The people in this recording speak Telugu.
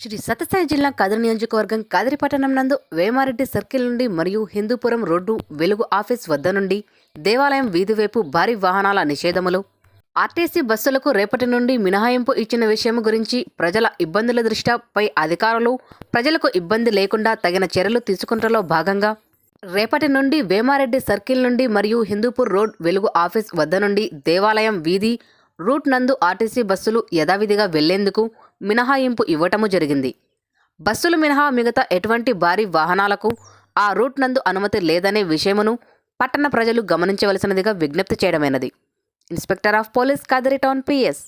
శ్రీ సత్యసాయి జిల్లా కదిరి నియోజకవర్గం కదిరి పట్టణం నందు వేమారెడ్డి సర్కిల్ నుండి మరియు హిందూపురం రోడ్డు వెలుగు ఆఫీస్ వద్ద నుండి దేవాలయం వీధి వైపు భారీ వాహనాల నిషేధములు. ఆర్టీసీ బస్సులకు రేపటి నుండి మినహాయింపు ఇచ్చిన విషయం గురించి ప్రజల ఇబ్బందుల దృష్ట్యా పై అధికారులు ప్రజలకు ఇబ్బంది లేకుండా తగిన చర్యలు తీసుకుంటలో భాగంగా రేపటి నుండి వేమారెడ్డి సర్కిల్ నుండి మరియు హిందూపూర్ రోడ్ వెలుగు ఆఫీస్ వద్ద నుండి దేవాలయం వీధి రూట్ నందు ఆర్టీసీ బస్సులు యథావిధిగా వెళ్ళేందుకు మినహాయింపు ఇవ్వటము జరిగింది. బస్సులు మినహా మిగతా ఎటువంటి భారీ వాహనాలకు ఆ రూట్ నందు అనుమతి లేదనే విషయమును పట్టణ ప్రజలు గమనించవలసినదిగా విజ్ఞప్తి చేయడమైనది. Inspector of police Kadiri town PS